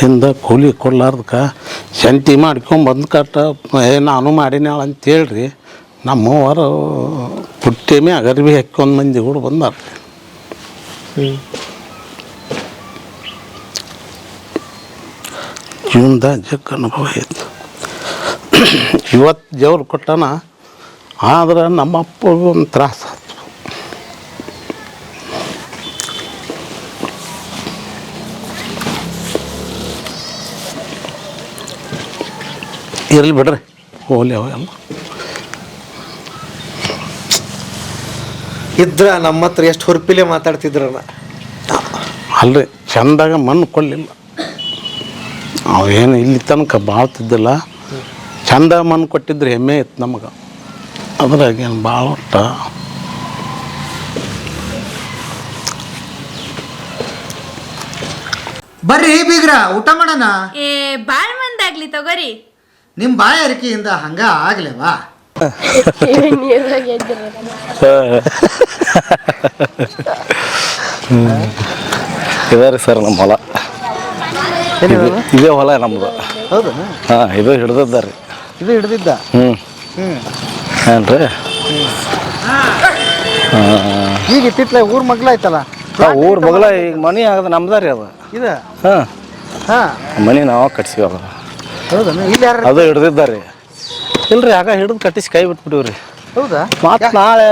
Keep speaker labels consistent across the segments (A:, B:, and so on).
A: ಹಿಂದೆ ಕೂಲಿ ಕೊಡ್ಲಾರ್ದಕ್ಕೆ ಶಂಟಿ ಮಾಡ್ಕೊಂಡು ಬಂದು ಕಟ್ಟ, ಏ, ನಾನು ಮಾಡಿನಾಳು ಅಂತ ಹೇಳ್ರಿ ನಮ್ಮವರು ಪುಟ್ಟೆಮೆ ಅಗರ್ಬಿ ಹಾಕ್ಕೊಂಡು ಮಂದಿ ಕೂಡ ಬಂದಾರ. ಜೀವನದಾಗ ಜಗ್ ಅನುಭವ ಐತೆ. ಇವತ್ತು ದೇವ್ರು ಕೊಟ್ಟನ, ಆದ್ರೆ ನಮ್ಮ ಒಂದು ತ್ರಾಸ. ಇರಲಿ ಬಿಡ್ರಿ. ಹೋಗ್ಲಿ ಅವೆಲ್ಲ
B: ಇದ್ರ ನಮ್ಮ ಹತ್ರ ಎಷ್ಟು ಹುರ್ಪಿಲೆ ಮಾತಾಡ್ತಿದ್ರ
A: ಅಲ್ರಿ ಚಂದಾಗ ಮಣ್ಣು ಕೊಡಲಿಲ್ಲ. ಅವೇನು ಇಲ್ಲಿ ತನಕ ಬಾಳ್ತಿದ್ದಿಲ್ಲ. ಚಂದ ಮಣ್ಣು ಕೊಟ್ಟಿದ್ರೆ ಹೆಮ್ಮೆ ಇತ್ತು ನಮಗೆ. ಅದ್ರಾಗೇನು ಭಾಳ ಒಟ್ಟ.
B: ಬರ್ರಿ ಬೀಗ್ರ ಊಟ ಮಾಡೋಣ?
C: ಏ ಬಾಳ್ ಮಂದಾಗ್ಲಿ ತಗೋರಿ.
B: ನಿಮ್ಮ ಬಾಯ ಅರಿಕೆಯಿಂದ ಹಂಗ ಆಗ್ಲೇವಾ?
D: ಇದಾರೆ ಸರ್ ನಮ್ಮ ಹೊಲ. ಇದು- ಇದೇ ಹೊಲ ನಮ್ದು.
B: ಹೌದಾ?
D: ಹಾಂ ಇದು ಹಿಡ್ದಿದ್ದಾರೆ
B: ಇದು ಹಿಡ್ದಿದ್ದ?
D: ಹ್ಞೂ ಏನ್ರಿ?
B: ಈಗ ಇತ್ತಿತ್ತಲ ಊರ್ ಮಗ್ಲಾಯ್ತಲ್ಲ
D: ಊರ್ ಮಗ್ಲ ಈಗ ಮನಿ ಆಗದ ನಮ್ದಾರಿ ರೀ ಅದು.
B: ಇದ?
D: ಹಾಂ.
B: ಹಾ.
D: ಮನಿ ನಾವ ಕಟ್ಸಿವ ಅದು
B: ಹೌದಾ? ಇಲ್ಲಿ ಯಾರು?
D: ಅದು ಹಿಡ್ದಿದ್ದಾರೆ. ಇಲ್ರಿ ಆಗ ಹಿಡಿದು ಕಟ್ಟಿಸಿ ಕೈ ಬಿಟ್ಬಿಟ್ಟಿವ್ರಿ.
B: ಹೌದಾ?
D: ಮತ್ತೆ ನಾಳೆ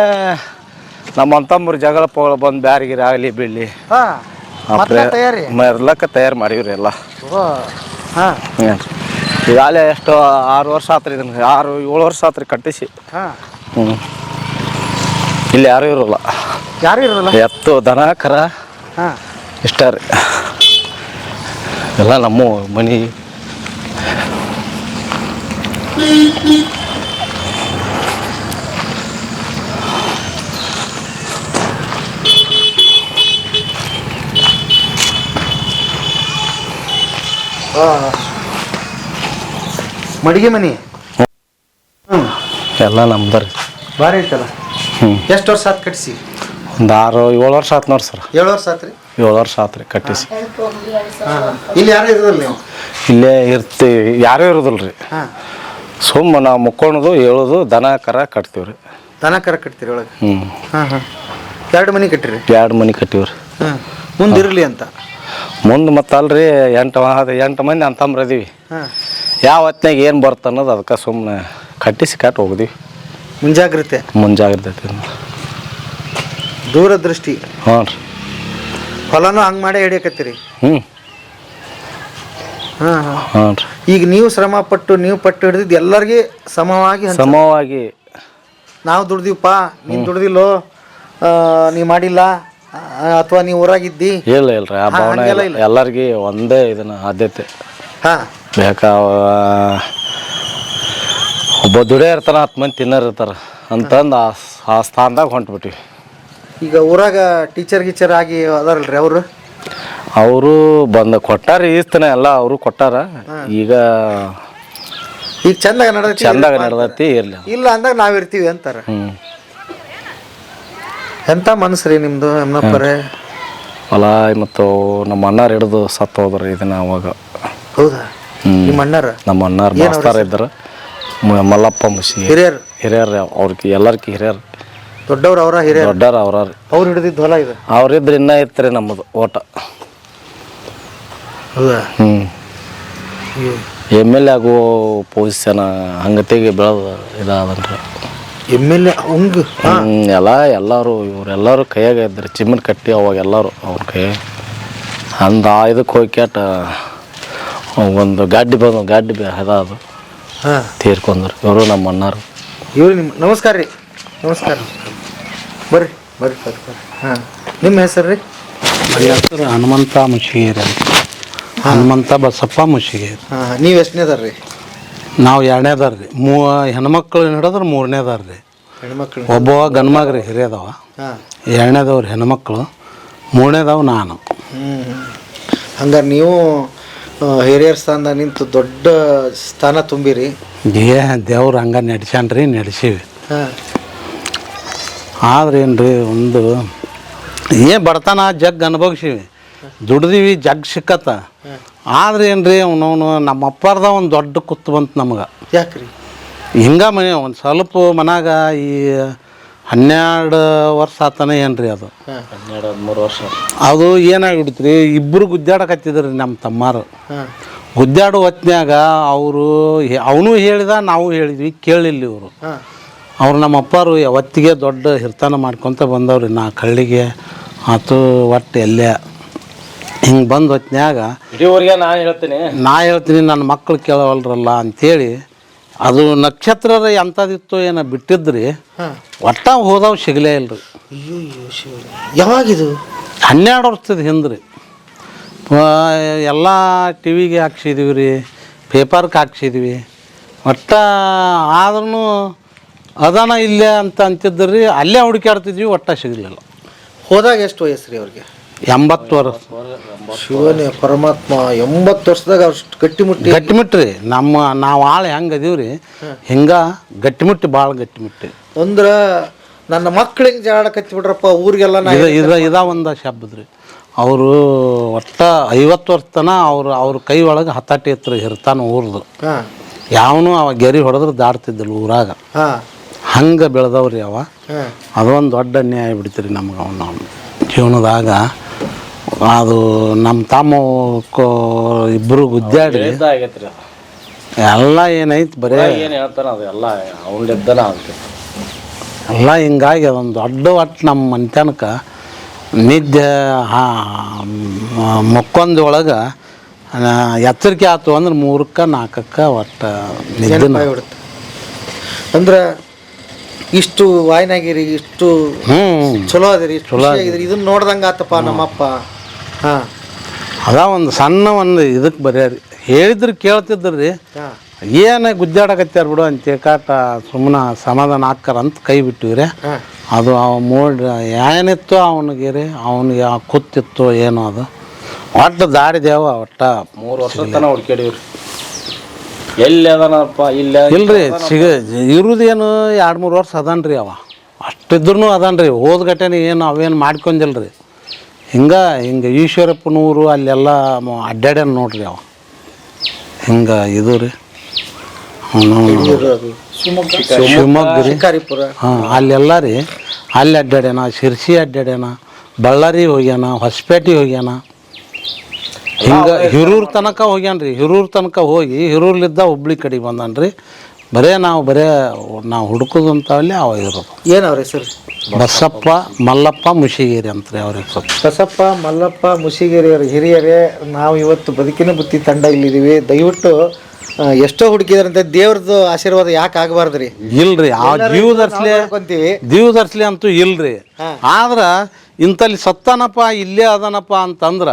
D: ನಮ್ಮ ಅಂತಮ್ಮರು ಜಗಳ ಪಗಳ ಬಂದು ಬ್ಯಾರಿಗಿರಿ ಆಗಲಿ ಬೀಳಲಿ.
B: ಹಾ. ಮತ್ತೆ ತಯಾರಿ?
D: ಎಲ್ಲಕ್ಕ ತಯಾರು ಮಾಡಿವ್ರಿ ಎಲ್ಲ.
B: ಓ ಹಾ.
D: ಈಗಾಗಲೇ ಎಷ್ಟು ಆರು ವರ್ಷ ಆತ್ರಿ ಇದನ್ನ ಆರು ಏಳು ವರ್ಷ ಆತ್ರಿ ಕಟ್ಟಿಸಿ.
B: ಹಾ.
D: ಹ್ಞೂ ಇಲ್ಲಿ ಯಾರೂ ಇರೋಲ್ಲ.
B: ಯಾರು ಇರೋಲ್ಲ?
D: ಎತ್ತು ದನ ಕರ
B: ಹಾ.
D: ಇಷ್ಟ ರೀ. ಎಲ್ಲ ನಮ್ಮ ಮನೆ
B: ಮಡಿಗೆ ಮನಿ?
D: ಎಲ್ಲ ನಮ್ದು ರೀ
B: ಭಾರಿ ಐತಲ್ಲ?
D: ಹ್ಞೂ
B: ಎಷ್ಟು ವರ್ಷ ಆತ್ ಕಟ್ಸಿ
D: ಒಂದು ಆರು ಏಳು ವರ್ಷ ಆತ್ ನೋಡಿ ಸರ್.
B: ಏಳು ವರ್ಷ ಆತ್ರಿ?
D: ಏಳು ವರ್ಷ ಆತ್ರಿ ಕಟ್ಟಿಸಿ.
B: ಇಲ್ಲಿ ಯಾರು ಇರೋದಿಲ್ಲ ನೀವು?
D: ಇಲ್ಲೇ ಇರ್ತೀವಿ. ಯಾರೂ ಇರೋದಿಲ್ಲ ರೀ
B: ಹಾ.
D: ಸುಮ್ಮ ನಾವು ಮುಕ್ಕೊಳೋದು ಹೇಳೋದು ದನ ಕರ ಕಟ್ತೀವಿ ರೀ.
B: ದನ ಕರ ಕಟ್ತೀರಿ ಒಳಗೆ?
D: ಹ್ಞೂ
B: ಹಾಂ ಹಾ. ಎರಡು ಮನಿ ಕಟ್ಟಿರಿ?
D: ಎರಡು ಮನೆ ಕಟ್ಟಿವಿ ರೀ.
B: ಮುಂದೆ ಮುಂದಿರಲಿ ಅಂತ?
D: ಮುಂದೆ ಮತ್ತೆ ಅಲ್ರಿ ಎಂಟು ಅದು ಎಂಟು ಮಂದಿ ಅಂತಂಬ್ರದೀವಿ
B: ಹಾಂ.
D: ಯಾವ ಹೊತ್ನಾಗ ಏನು ಬರುತ್ತೆ ಅನ್ನೋದು ಅದಕ್ಕೆ ಸುಮ್ಮನೆ ಕಟ್ಟಿಸಿ ಕಟ್ಟಿ ಹೋಗಿದ್ವಿ.
B: ಮುಂಜಾಗ್ರತೆ?
D: ಮುಂಜಾಗ್ರತೆ
B: ದೂರದೃಷ್ಟಿ?
D: ಹ್ಞೂ ರೀ.
B: ಹೊಲನೂ ಹಂಗೆ ಮಾಡೇ ಹಿಡಿಯಕತ್ತೀರಿ?
D: ಹ್ಞೂ ಹ್ಞೂ ರೀ
B: ಈಗ ನೀವು ಶ್ರಮ ಪಟ್ಟು ನೀವು ಪಟ್ಟು ಹಿಡಿದಿದ್ದು ಎಲ್ಲರಿಗೆ ಸಮವಾಗಿ ಹಂಚ-
D: ಸಮವಾಗಿ.
B: ನಾವು ದುಡ್ದಿವಪ್ಪ ನೀನು ದುಡ್ದಿಲ್ಲೋ ಆ, ನೀ ಮಾಡಿಲ್ಲ ಅಥವಾ ನೀವು ಊರಾಗಿದ್ದಿ.
D: ಇಲ್ಲ ಇಲ್ಲ ರೀ ಆ ಭಾವನೆ
B: ಹಂಗೆಲ್ಲ
D: ಇಲ್ಲ. ಎಲ್ಲರಿಗೆ ಒಂದೇ ಇದನ್ನ ಆದ್ಯತೆ.
B: ಹಾ.
D: ಬೇಕಾ ಒಬ್ಬ ದುಡಿಯೋ ಇರ್ತಾರ ಹತ್ತು ಮಂದಿ ತಿನ್ನೋರು ಇರ್ತಾರ. ಅಂತಂದು ಆ ಆ ಸ್ಥಾನದಾಗ ಹೊಂಟ್ಬಿಟ್ಟಿವಿ
B: ಈಗ ಊರಾಗ ಟೀಚರ್ ಗೀಚರ್ ಆಗಿ ಅದಾರಲ್ರಿ ಅವರು?
D: ಅವರು ಬಂದ ಕೊಟ್ಟಾರ ಈಸ್ತನ ಎಲ್ಲ ಅವರು ಕೊಟ್ಟಾರ. ಈಗ
B: ಈಗ ಚಂದಾಗ ನಡೆದೈತಿ?
D: ಚಂದಾಗ ನಡೆದೈತಿ ಇರ್ಲಿ.
B: ಇಲ್ಲ ಅಂದಾಗ ನಾವಿರ್ತೀವಿ ಅಂತಾರ.
D: ಹ್ಞೂ
B: ಎಂತ ರೀ ನಿಮ್ದು ಎಮ್ನಪ್ಪರೇ
D: ಹೊಲ ಮತ್ತು ನಮ್ಮ ಅಣ್ಣಾರು ಹಿಡಿದು ಸತ್ತು ಹೋದ್ರಿ ಇದನ್ನ ಅವಾಗ.
B: ಹೌದಾ. ನಿಮ್ಮ ಅಣ್ಣಾರ?
D: ನಮ್ಮ ಅಣ್ಣಾರು ಮಾಸ್ತಾರ ಇದ್ದಾರೆ. ಮಲ್ಲಪ್ಪ ಮುಸಿ.
B: ಹಿರಿಯರು?
D: ಹಿರಿಯರು ಅವ್ರಿಗೆ ಎಲ್ಲರ್ಕಿ ಹಿರಿಯರು.
B: ದೊಡ್ಡವ್ರು ಅವರ ಹಿರಿಯರು?
D: ದೊಡ್ಡವ್ರ ಅವ್ರ
B: ಅವ್ರು. ಹಿಡಿದಿದ್ದು ಹೊಲ ಇದು?
D: ಅವ್ರಿದ್ರೆ ಇನ್ನೂ ಇತ್ತು ರೀ ನಮ್ಮದು ಓಟ.
B: ಹೌದಾ?
D: ಹ್ಞೂ ಎಂ ಎಲ್ ಎ ಆಗೋ ಪೊಸಿಷನ್ ಹಂಗತೆಗೆ ಬೆಳೆದ ಇದಾದನ್ರಿ
B: ಎಂ ಎಲ್ ಎ ಹಂಗ? ಹಾ.
D: ಎಲ್ಲ ಎಲ್ಲರೂ ಇವರೆಲ್ಲರೂ ಕೈಯಾಗ ಇದ್ರಿ ಚಿಮ್ಮನ್ ಕಟ್ಟಿ ಅವಾಗ ಎಲ್ಲರೂ ಅವ್ರ ಕೈ. ಅಂದ ಆ ಇದಕ್ಕೆ ಹೋಗಿ ಕ್ಯಾಟ ಒಂದು ಗಾಡಿ ಬಂದು ಗಾಡಿ ಅದು
B: ಹಾ.
D: ತೀರ್ಕೊಂಡ್ರು. ಇವರು ನಮ್ಮ ಅಣ್ಣಾರು.
B: ಇವ್ರು ನಿಮ್ಮ ನಮಸ್ಕಾರ ರೀ. ನಮಸ್ಕಾರ. ಬರ್ರಿ ಬರ್ರಿ ಬರ್ರಿ. ಬರ್ರಿ ಹಾಂ. ನಿಮ್ಮ ಹೆಸರು ರೀ?
A: ಹೆಸರು ಹನುಮಂತ ಮುಷಿಗೇರಿ ಅಂತ. ಹನುಮಂತ ಬಸಪ್ಪ
B: ಮುಷಿಗೆ. ನೀವು ಎಷ್ಟನೇದಾರ ರೀ
A: ನಾವು ಎರಡನೇದಾರ ರೀ ಮೂ ಹೆಣ್ಮಕ್ಳು ಹಿಡಿದ್ರೆ ಮೂರನೇದಾರ ರೀ
B: ಹೆಣ್ಮಕ್ಳು
A: ಒಬ್ಬವ ಗಂಡ್ಮಗ ರೀ ಹಿರಿಯದವ ಎರಡನೇದವ್ರಿ ಹೆಣ್ಮಕ್ಳು. ಮೂರನೇದವ್ ನಾನು.
B: ಹಂಗಾರೆ ನೀವು ಹಿರಿಯರ ಸ್ಥಾನದಾಗ ನಿಂತು ದೊಡ್ಡ ಸ್ಥಾನ ತುಂಬಿರಿ.
A: ಏ ದೇವ್ರು ಹಂಗೆ ನಡೆಸ್ಯಾನ್ರಿ ನಡೆಸೀವಿ. ಆದ್ರೆ ಏನು ರೀ ಒಂದು ಏನು ಬಡತನ ಜಗ್ ಅನುಭವಿಸೀವಿ. ದುಡ್ದೀವಿ ಜಗ್ ಸಿಕ್ಕತ್ತ. ಆದ್ರೆ ಏನ್ರಿ ಅವನವನು ನಮ್ಮ ಅಪ್ಪಾರ್ದ ಒಂದು ದೊಡ್ಡ ಕುತ್ತು ಬಂತು ನಮಗೆ.
B: ಯಾಕ್ರಿ?
A: ಹಿಂಗ ಮನೆ ಒಂದು ಸ್ವಲ್ಪ ಮನಾಗ ಈ ಹನ್ನೆರಡು ವರ್ಷ ಆತನ ಏನ್ರಿ ಅದು.
D: ಹನ್ನೆರಡು ಹದಿಮೂರು ವರ್ಷ.
A: ಅದು ಏನಾಗ್ಬಿಡ್ತ್ರಿ ಇಬ್ಬರು ಗುದ್ದಾಡಕತ್ತಿದ್ರಿ ನಮ್ಮ ತಮ್ಮಾರು. ಗುದ್ದಾಡೋ ಹೊತ್ನ್ಯಾಗ ಅವರು ಅವನು ಹೇಳಿದ ನಾವು ಹೇಳಿದ್ವಿ ಕೇಳಿಲ್ಲ ಇವರು. ಅವ್ರು ನಮ್ಮ ಅಪ್ಪಾರು ಯಾವತ್ತಿಗೆ ದೊಡ್ಡ ಹಿರ್ತನ ಮಾಡ್ಕೊತ ಬಂದವ್ರಿ ನಾ ಕಳ್ಳಿಗೆ. ಆತು ಒಟ್ಟು ಎಲ್ಲೇ. ಹಿಂಗೆ ಬಂದ ಹೊತ್ನ್ಯಾಗ
D: ಇಡೀವರೆಗೆ ನಾನು ಹೇಳ್ತೀನಿ.
A: ನಾ ಹೇಳ್ತೀನಿ ನನ್ನ ಮಕ್ಕಳು ಕೇಳವಲ್ರಲ್ಲ ಅಂಥೇಳಿ ಅದು ನಕ್ಷತ್ರದ ಎಂಥದಿತ್ತು ಏನೋ ಬಿಟ್ಟಿದ್ರಿ ಒಟ್ಟ ಹೋದವು ಸಿಗಲೇ ಇಲ್ರಿ.
B: ಶಿವ ಯಾವಾಗಿದು?
A: ಹನ್ನೆರಡು ವರ್ಷದ ಹಿಂದ್ರಿ. ಎಲ್ಲ ಟಿ ವಿಗೆ ಹಾಕ್ಸಿದೀವಿ ರೀ ಪೇಪರ್ಗೆ ಹಾಕ್ಸಿದ್ವಿ. ಒಟ್ಟ ಆದ್ರೂ ಅದಾನ ಇಲ್ಲೇ ಅಂತ ಅಂತಿದ್ರಿ ಅಲ್ಲೇ ಹುಡುಕಾಡ್ತಿದ್ವಿ ಒಟ್ಟ ಸಿಗಲಿಲ್ಲ.
B: ಹೋದಾಗ ಎಷ್ಟು ವಯಸ್ಸು ರೀ ಅವ್ರಿಗೆ?
A: ಎಂಬತ್ತು ವರ್ಷ.
B: ಶಿವನೇ ಪರಮಾತ್ಮ ಎಂಬತ್ತು ವರ್ಷದಾಗ ಅಷ್ಟು ಗಟ್ಟಿಮುಟ್ಟಿ
A: ಗಟ್ಟಿಮುಟ್ಟಿ ನಮ್ಮ ನಾವು ಆಳು ಹೆಂಗೆ ಅದೀವಿ ರೀ? ಹಿಂಗೆ ಗಟ್ಟಿಮುಟ್ಟಿ ಭಾಳ ಗಟ್ಟಿಮುಟ್ಟಿ
B: ಅಂದ್ರೆ ನನ್ನ ಮಕ್ಳು ಹಿಂಗೆ ಜಾಡ ಕತ್ತಿ ಬಿಡ್ರಪ್ಪ ಊರಿಗೆಲ್ಲ ನಾ
A: ಇದ ಇದ ಇದ ಒಂದು ಶಬ್ದ ರೀ. ಅವರು ಒಟ್ಟ ಐವತ್ತು ವರ್ಷ ತನ ಅವ್ರು ಅವ್ರ ಕೈ ಒಳಗೆ ಹತ್ತಾಟಿ ಹತ್ರ ಇರ್ತಾನೆ ಊರ್ದು.
B: ಹಾಂ.
A: ಯಾವನು ಅವ ಗೆರಿ ಹೊಡೆದ್ರೆ ದಾಡ್ತಿದ್ದಿಲ್ಲ ಊರಾಗ.
B: ಹಾಂ.
A: ಹಂಗೆ ಬೆಳೆದವ್ರಿ ಅವ. ಅದೊಂದು ದೊಡ್ಡ ಅನ್ಯಾಯ ಬಿಡ್ತೀರಿ ನಮ್ಗೆ ಅವನು ಜೀವನದಾಗ. ಅದು ನಮ್ಮ ತಮ್ಮ ಕೋ ಇಬ್ಬರು ಗುದ್ದಾಡಿ
D: ಆಗೈತ್ರಿ
A: ಎಲ್ಲ ಏನೈತಿ ಬರೇ.
D: ಏನು ಹೇಳ್ತಾನ ಅದು ಎಲ್ಲ ಅವನಿದ್ದನ
A: ಎಲ್ಲ ಹಿಂಗಾಗಿ ಅದೊಂದು ದೊಡ್ಡ ಒಟ್ಟು ನಮ್ಮ ಮನೆತನಕ ನಿದ್ದೆ ಮೊಕ್ಕೊಂದು ಒಳಗೆ ಎಚ್ಚರಿಕೆ ಆಯ್ತು ಅಂದ್ರೆ ಮೂರಕ್ಕೆ ನಾಲ್ಕಕ್ಕೆ ಒಟ್ಟು ನಿದ್ದೆ
B: ಅಂದ್ರೆ ಇಷ್ಟು ವಾಯ್ನಾಗಿರಿ ಇಷ್ಟು
A: ಹ್ಞೂ
B: ಚಲೋ ಅದಿರಿ ಇಷ್ಟು ಖುಷಿಯಾಗಿದ್ರಿ ಇದನ್ನ ನೋಡ್ದಂಗ ಆತಪ್ಪ ನಮ್ಮಪ್ಪ. ಹಾಂ.
A: ಅದ ಒಂದು ಸಣ್ಣ ಒಂದು ಇದಕ್ಕೆ ಬರೆಯಾರಿ. ಹೇಳಿದ್ರು ಕೇಳ್ತಿದ್ರು ರೀ
B: ಹಾಂ.
A: ಏನು ಗುದ್ದಾಡಕತ್ಯಾರ ಬಿಡು ಅಂತ ಕಾಟ ಸುಮ್ಮನೆ ಸಮಾಧಾನ ಹಾಕ್ಕಾರ ಅಂತ ಕೈ ಬಿಟ್ಟಿವ್ರಿ. ಅದು ಅವ ಮೂಡ್ ಏನಿತ್ತು ಅವನಿಗೆ ರೀ ಅವನಿಗೆ ಕೂತಿತ್ತು ಏನೋ ಅದು. ಒಟ್ಟು ದಾಡಿದೇವ ಒಟ್ಟ.
D: ಮೂರು ವರ್ಷ ತನಕ ಹುಡ್ಕ್ಯಾಡಿವ್ರಿ. ಎಲ್ಲಿ ಅದಾನಪ್ಪ ಇಲ್ಲ
A: ಇಲ್ರಿ ಸಿಗ ಇರುದೇನು ಎರಡು ಮೂರು ವರ್ಷ ಅದಾನ್ರಿ ಅವ. ಅಷ್ಟಿದ್ರು ರೀ ಹೋದ ಘಟನೆ ಏನು ಅವೇನು ಮಾಡ್ಕೊಂದಿಲ್ರಿ. ಹಿಂಗೆ ಹಿಂಗೆ ಈಶ್ವರಪ್ಪನವರು ಅಲ್ಲೆಲ್ಲ ಅಡ್ಡಾಡ್ಯಾನ ನೋಡ್ರಿ ಅವ. ಹಿಂಗೆ ಇದು ರೀ. ಶಿವಮೊಗ್ಗ? ರೀ. ಹಾಂ ಅಲ್ಲೆಲ್ಲ ರೀ. ಅಲ್ಲಿ ಅಡ್ಡಾಡ್ಯಾನ ಶಿರ್ಸಿ ಅಡ್ಡಾಡ್ಯಾನ ಬಳ್ಳಾರಿ ಹೋಗ್ಯಾನ ಹೊಸಪೇಟೆ ಹೋಗ್ಯಾನ. ಹಿಂಗೆ ಹಿರೂರ್ ತನಕ ಹೋಗ್ಯಾನ್ರಿ. ಹಿರೂರ್ ತನಕ ಹೋಗಿ ಹಿರೂರ್ಲಿದ್ದ ಹುಬ್ಳಿ ಕಡೆಗೆ ಬಂದಾನ್ರಿ. ಬರೇ ನಾವು ಬರೇ ನಾವು ಹುಡುಕೋದಂತವಲ್ಲಿ ಅವ ಇರೋದು.
B: ಏನು ಅವ್ರ ಹೆಸರು?
A: ಬಸಪ್ಪ ಮಲ್ಲಪ್ಪ ಮುಷಿಗೇರಿ ಅಂತಾರೆ ಅವ್ರ ಹೆಸರು.
B: ಬಸಪ್ಪ ಮಲ್ಲಪ್ಪ ಮುಸಿಗೇರಿ ಅವ್ರ ಹಿರಿಯರೇ ನಾವು ಇವತ್ತು ಬದುಕಿನ ಬುತ್ತಿ ತಂಡ ಇಲ್ಲಿದ್ದೀವಿ. ದಯವಿಟ್ಟು ಆ, ಎಷ್ಟೋ ಹುಡುಕಿದ್ರಂತೆ ದೇವ್ರದ್ದು ಆಶೀರ್ವಾದ ಯಾಕೆ ಆಗಬಾರ್ದ್ರಿ
A: ಇಲ್ರಿ ಆ ಜೀವದರ್ಸ್ಲೆ
B: ಅನ್ಕೊಂತೀವಿ
A: ಜೀವದರ್ಸ್ಲಿ ಅಂತೂ ಇಲ್ರಿ. ಆದ್ರ ಇಂತಲ್ಲಿ ಸತ್ತಾನಪ್ಪ ಇಲ್ಲೇ ಅದನಪ್ಪ ಅಂತಂದ್ರ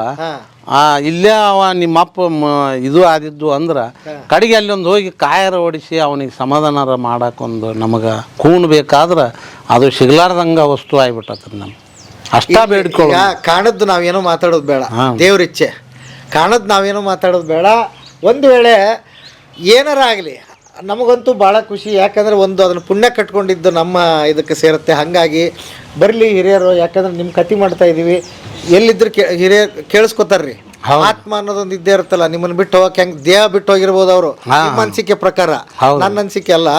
A: ಆ ಇಲ್ಲೇ ಅವ ನಿಮ್ಮಪ್ಪ ಮ- ಇದು ಆದಿದ್ದು ಅಂದ್ರೆ ಕಡೆಗೆ ಅಲ್ಲೊಂದು ಒಂದು ಹೋಗಿ ಕಾಯರ ಓಡಿಸಿ ಅವನಿಗೆ ಸಮಾಧಾನ ಮಾಡಕ್ಕೊಂದು ನಮಗೆ ಕೂಣ್ ಬೇಕಾದ್ರೆ ಅದು ಸಿಗ್ಲಾರ್ದಂಗ ವಸ್ತು ಆಗ್ಬಿಟ್ಟತ್ರಿ ನಮ್ಗೆ. ಅಷ್ಟ ಬೇಡ್ಕೊಳ್ಳೋ
B: ಈಗ ಕಾಣದ್ದು ನಾವೇನೋ ಮಾತಾಡೋದು ಬೇಡ.
A: ಹಾ.
B: ದೇವ್ರ ಇಚ್ಛೆ ಕಾಣದ್ದು ನಾವೇನೋ ಮಾತಾಡೋದು ಬೇಡ. ಒಂದು ವೇಳೆ ಏನಾರ ಆಗಲಿ ನಮಗಂತೂ ಭಾಳ ಖುಷಿ. ಯಾಕಂದ್ರೆ ಒಂದು ಅದನ್ನು ಪುಣ್ಯ ಕಟ್ಕೊಂಡಿದ್ದು ನಮ್ಮ ಇದಕ್ಕೆ ಸೇರುತ್ತೆ. ಹಾಗಾಗಿ ಬರಲಿ ಹಿರಿಯರು ಯಾಕಂದ್ರೆ ನಿಮ್ಮ ಕತಿ ಮಾಡ್ತಾ ಇದ್ದೀವಿ ಎಲ್ಲಿದ್ರು ಕೇ ಹಿರಿಯರ್ ಕೇಳಿಸ್ಕೊತಾರ್ರಿ. ಆತ್ಮ ಅನ್ನೋದೊಂದು ಇದ್ದೇ ಇರುತ್ತಲ್ಲ ನಿಮ್ಮನ್ನು ಬಿಟ್ಟು ಹೋಗಕ್ಕೆ ಹೆಂಗೆ ದೇಹ ಬಿಟ್ಟು ಹೋಗಿರ್ಬೋದು ಅವರು. ನಿಮ್ಮ ಅನಿಸಿಕೆ ಪ್ರಕಾರ. ನನ್ನ ಅನಿಸಿಕೆ ಅಲ್ಲ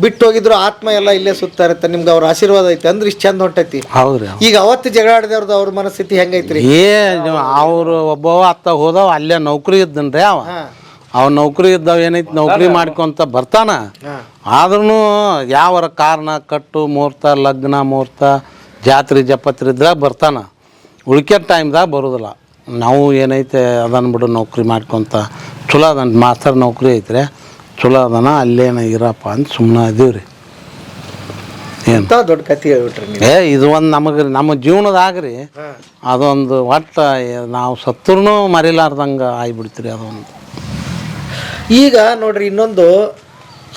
B: ಬಿಟ್ಟು ಹೋಗಿದ್ರು ಆತ್ಮ ಎಲ್ಲ ಇಲ್ಲೇ ಸುತ್ತಾ ಇರುತ್ತೆ. ನಿಮ್ಗೆ ಅವ್ರ ಆಶೀರ್ವಾದ ಐತೆ. ಅಂದ್ರೆ ಇಷ್ಟು ಚಂದ ಹೊಂಟೈತಿ.
A: ಹೌದು.
B: ಈಗ ಅವತ್ತು ಜಗಳ ಆಡಿದವ್ರದ್ದು ಅವ್ರ ಮನಸ್ಥಿತಿ ಹೆಂಗೈತ್ರಿ?
A: ಏ ಅವರು ಒಬ್ಬವ ಅತ್ತ ಹೋದವ ಅಲ್ಲೇ ನೌಕರಿ ಇದ್ದನ್ರಿ ಅವ. ಅವ ನೌಕರಿ ಇದ್ದಾವ ಏನೈತಿ? ನೌಕರಿ ಮಾಡ್ಕೊಂತ ಬರ್ತಾನ. ಆದ್ರೂ ಯಾವರ ಕಾರಣ ಕಟ್ಟು ಮುಹೂರ್ತ ಲಗ್ನ ಮುಹೂರ್ತ ಜಾತ್ರೆ ಜಪತ್ರೆ ಇದ್ರಾಗ ಬರ್ತಾನ ಉಳ್ಕೆ ಟೈಮ್ದಾಗ ಬರೋದಿಲ್ಲ. ನಾವು ಏನೈತೆ ಅದನ್ನ ಬಿಡು ನೌಕರಿ ಮಾಡ್ಕೊತ. ಚಲೋ ಅದನ್ ಮಾಸ್ತರ್ ನೌಕರಿ ಐತ್ರಿ ಚಲೋ ಅದನ ಅಲ್ಲೇನ ಇರಪ್ಪ ಅಂತ ಸುಮ್ಮನೆ ಅದೀವಿ ರೀ ಏನು
B: ದೊಡ್ಡ ಕತೆ ಹೇಳ್ಬಿಟ್ರಿ
A: ಏ ಇದು ಒಂದು ನಮಗೆ ನಮ್ಮ ಜೀವನದಾಗ್ರಿ. ಅದೊಂದು ಒಟ್ಟು ನಾವು ಸತ್ರೂ ಮರಿಲಾರ್ದಂಗೆ ಆಗ್ಬಿಡ್ತೀರಿ ಅದೊಂದು.
B: ಈಗ ನೋಡ್ರಿ ಇನ್ನೊಂದು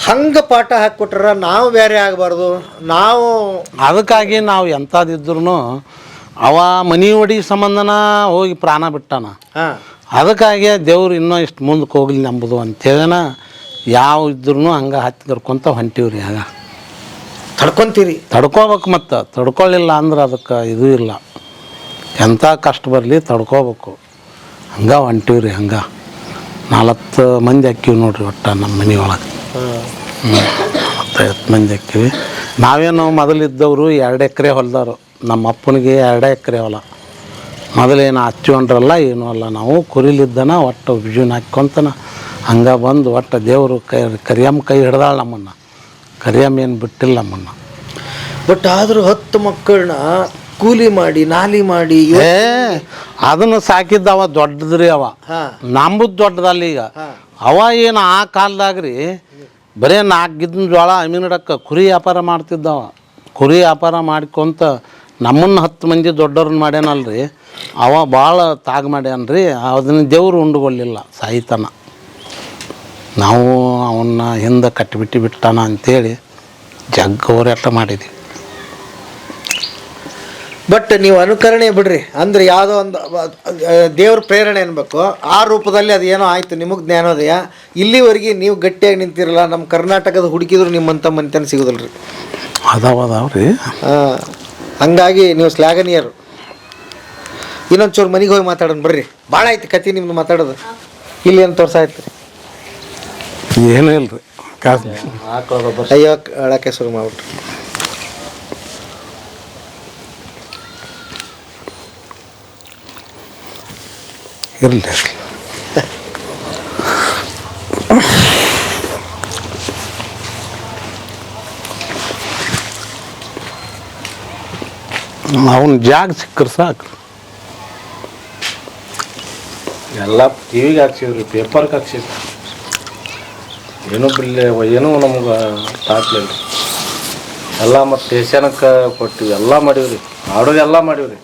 B: ಹಂಗ ಪಾಠ ಹಾಕ್ಕೊಟ್ರ ನಾವು ಬೇರೆ ಆಗಬಾರ್ದು. ನಾವು
A: ಅದಕ್ಕಾಗಿ ನಾವು ಎಂಥದಿದ್ರು ಅವ ಮನಿ ಒಡಿ ಸಂಬಂಧನ ಹೋಗಿ ಪ್ರಾಣ ಬಿಟ್ಟಾನ.
B: ಹಾ.
A: ಅದಕ್ಕಾಗಿ ದೇವ್ರು ಇನ್ನೂ ಇಷ್ಟು ಮುಂದಕ್ಕೆ ಹೋಗ್ಲಿ ನಂಬುದು ಅಂತೇಳಿನ ಯಾವ ಇದ್ರೂ ಹಂಗೆ ಹತ್ತಿ ಕರ್ಕೊಂತ ಹೊಂಟೀವ್ರಿ ಆಗ.
B: ತಡ್ಕೊಂತೀರಿ.
A: ತಡ್ಕೋಬೇಕು ಮತ್ತು. ತಡ್ಕೊಳ್ಳಿಲ್ಲ ಅಂದ್ರೆ ಅದಕ್ಕೆ ಇದು ಇಲ್ಲ. ಎಂಥ ಕಷ್ಟ ಬರಲಿ ತಡ್ಕೋಬೇಕು. ಹಂಗೆ ಹೊಂಟೀವಿ ರೀ ಹಂಗೆ. ನಾಲ್ಕು ಮಂದಿ ಹಾಕಿವಿ ನೋಡ್ರಿ ಒಟ್ಟು ನಮ್ಮ ಮನೆ ಒಳಗೆ. ನಲವತ್ತೈವತ್ತು ಮಂದಿ ಹಾಕಿವಿ ನಾವೇನು ಮೊದಲಿದ್ದವರು ಎರಡು ಎಕರೆ ಹೊಲದವರು. ನಮ್ಮ ಅಪ್ಪನಿಗೆ ಎರಡು ಎಕರೆ ಹೊಲ. ಮೊದಲೇನು ಹಚ್ಚಿಕೊಂಡ್ರಲ್ಲ ಏನೂ ಅಲ್ಲ. ನಾವು ಕುರಿಲಿದ್ದನ ಒಟ್ಟು ಬಿಜುನ ಹಾಕ್ಕೊಂತನ ಹಂಗೆ ಬಂದು ಒಟ್ಟು ದೇವರು ಕೈ, ಕರಿಯಮ್ಮ ಕೈ ಹಿಡ್ದಾಳೆ ನಮ್ಮನ್ನು. ಕರಿಯಮ್ಮ ಏನು ಬಿಟ್ಟಿಲ್ಲ ನಮ್ಮನ್ನು.
B: ಬಟ್ ಆದರೂ ಹತ್ತು ಮಕ್ಕಳನ್ನ ಕೂಲಿ ಮಾಡಿ ನಾಲಿ ಮಾಡಿ
A: ಏ ಅದನ್ನು ಸಾಕಿದ್ದವ ದೊಡ್ಡದ್ರಿ ಅವ. ನಂಬುದು ದೊಡ್ಡದಲ್ಲ ಈಗ. ಅವ ಏನು ಆ ಕಾಲದಾಗ್ರಿ ಬರೇ ಬರೀ ನಾಲ್ಕು ಗಿದ್ದ ಜೋಳ ಅಮೀನಡಕ್ಕೆ ಕುರಿ ವ್ಯಾಪಾರ ಮಾಡ್ತಿದ್ದವ ಕುರಿ ವ್ಯಾಪಾರ ಮಾಡ್ಕೊಂತ ನಮ್ಮನ್ನು ಹತ್ತು ಮಂದಿ ದೊಡ್ಡವ್ರನ್ನ ಮಾಡ್ಯಾನಲ್ರಿ. ಅವ ಭಾಳ ತಾಗ ಮಾಡ್ಯಾನ್ರಿ. ಅದನ್ನ ದೇವ್ರು ಉಂಡುಗೊಳ್ಳಿಲ್ಲ ಸಾಯಿತನ. ನಾವು ಅವನ್ನ ಹಿಂದೆ ಕಟ್ಟಿಬಿಟ್ಟು ಬಿಟ್ಟಾನ ಅಂತೇಳಿ ಜಗ್ಗ ಹೋರಾಟ ಮಾಡಿದ್ವಿ.
B: ಬಟ್ ನೀವು ಅನುಕರಣೆ ಬಿಡ್ರಿ. ಅಂದ್ರೆ ಯಾವುದೋ ಒಂದು ದೇವ್ರ ಪ್ರೇರಣೆ ಅನ್ಬೇಕು. ಆ ರೂಪದಲ್ಲಿ ಅದು ಏನೋ ಆಯ್ತು ನಿಮಗೆ ಜ್ಞಾನೋದಯ ಇಲ್ಲಿವರೆಗೆ ನೀವು ಗಟ್ಟಿಯಾಗಿ ನಿಂತಿರಲ್ಲ ನಮ್ಮ ಕರ್ನಾಟಕದ ಹುಡುಕಿದ್ರು ನಿಮ್ಮಂಥ ಮನೆತನ ರೀ
A: ಅದಾವ ಅದಾವ್ರಿ
B: ಹಾಂ. ಹಂಗಾಗಿ ನೀವು ಶ್ಲಾಘನೀಯರು. ಇನ್ನೊಂದು ಚೂರು ಮನೆಗೆ ಹೋಗಿ ಮಾತಾಡೋಣ ಬರ್ರಿ. ಭಾಳ ಆಯ್ತು ಕತೆ ನಿಮ್ದು ಮಾತಾಡೋದು. ಇಲ್ಲಿ ಏನು ತೋರ್ಸಾಯ್ತು?
A: ಏನೂ ಇಲ್ರಿ. ಕಾಸು
B: ಅಯ್ಯೋ ಅಳಕ್ಕೆ ಶುರು ಮಾಡ್ಬಿಟ್ರು.
A: ಇರಲಿ ಇರಲಿ. ಅವನ ಜಾಗ ಸಿಕ್ಕರೆ ಸಾಕು.
D: ಎಲ್ಲ ಟಿವಿಗೆ ವಿಗೆ ಹಾಕ್ಸಿವ್ರಿ ಪೇಪರ್ಗೆ ಹಾಕ್ಸಿದ್ರು. ಏನೂ ಬಿಲ್ಲೆ ಏನೂ ನಮ್ಗೆ ತಾಕ್ಲಿಲ್ಲ ಎಲ್ಲ ಮತ್ತು ಸ್ಟೇಷನಕ್ಕೆ ಕೊಟ್ಟಿವಿ ಎಲ್ಲ ಮಾಡೀವ್ರಿ. ಆಡೋದೆಲ್ಲ ಮಾಡೀವ್ರಿ.